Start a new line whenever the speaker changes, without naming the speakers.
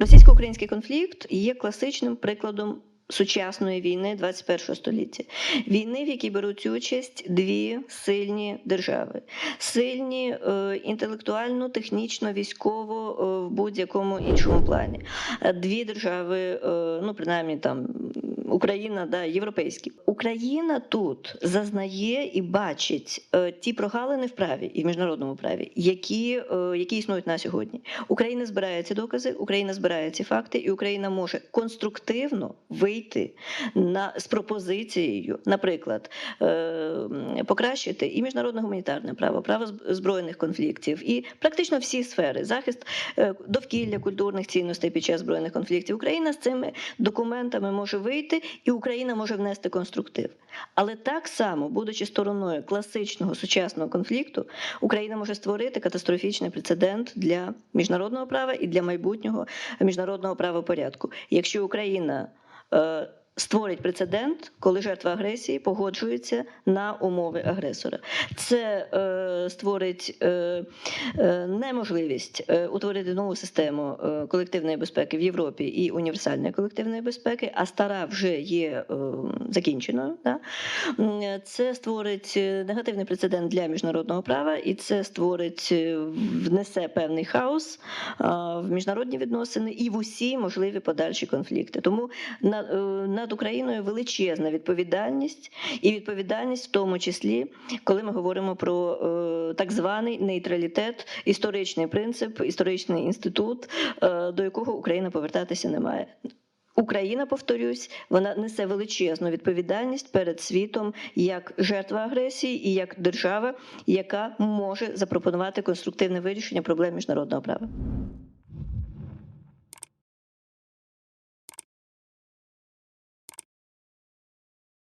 Російсько-український конфлікт є класичним прикладом сучасної війни 21 століття. Війни, в якій беруть участь дві сильні держави, сильні е, інтелектуально, технічно, військово е, в будь-якому іншому плані. Дві держави, е, ну принаймні там Україна, да, європейські. Україна тут зазнає і бачить е, ті прогалини в праві і в міжнародному праві, які, е, які існують на сьогодні. Україна збирає ці докази, Україна збирає ці факти, і Україна може конструктивно вийти на з пропозицією, наприклад, е, покращити і міжнародне гуманітарне право, право збройних конфліктів, і практично всі сфери захист е, довкілля культурних цінностей під час збройних конфліктів. Україна з цими документами може вийти, і Україна може внести конструктив. Але так само, будучи стороною класичного сучасного конфлікту, Україна може створити катастрофічний прецедент для міжнародного права і для майбутнього міжнародного правопорядку. Якщо Україна е, створить прецедент, коли жертва агресії погоджується на умови агресора, це е, створить е, е, неможливість е, утворити нову систему е, колективної безпеки в Європі і універсальної колективної безпеки, а стара вже є е, закінченою. Да? Це створить негативний прецедент для міжнародного права, і це створить внесе певний хаос в міжнародні відносини і в усі можливі подальші конфлікти. Тому на- е, над Україною величезна відповідальність, і відповідальність в тому числі, коли ми говоримо про е, так званий нейтралітет, історичний принцип, історичний інститут, е, до якого Україна повертатися не має. Україна, повторюсь, вона несе величезну відповідальність перед світом як жертва агресії і як держава, яка може запропонувати конструктивне вирішення проблем міжнародного права.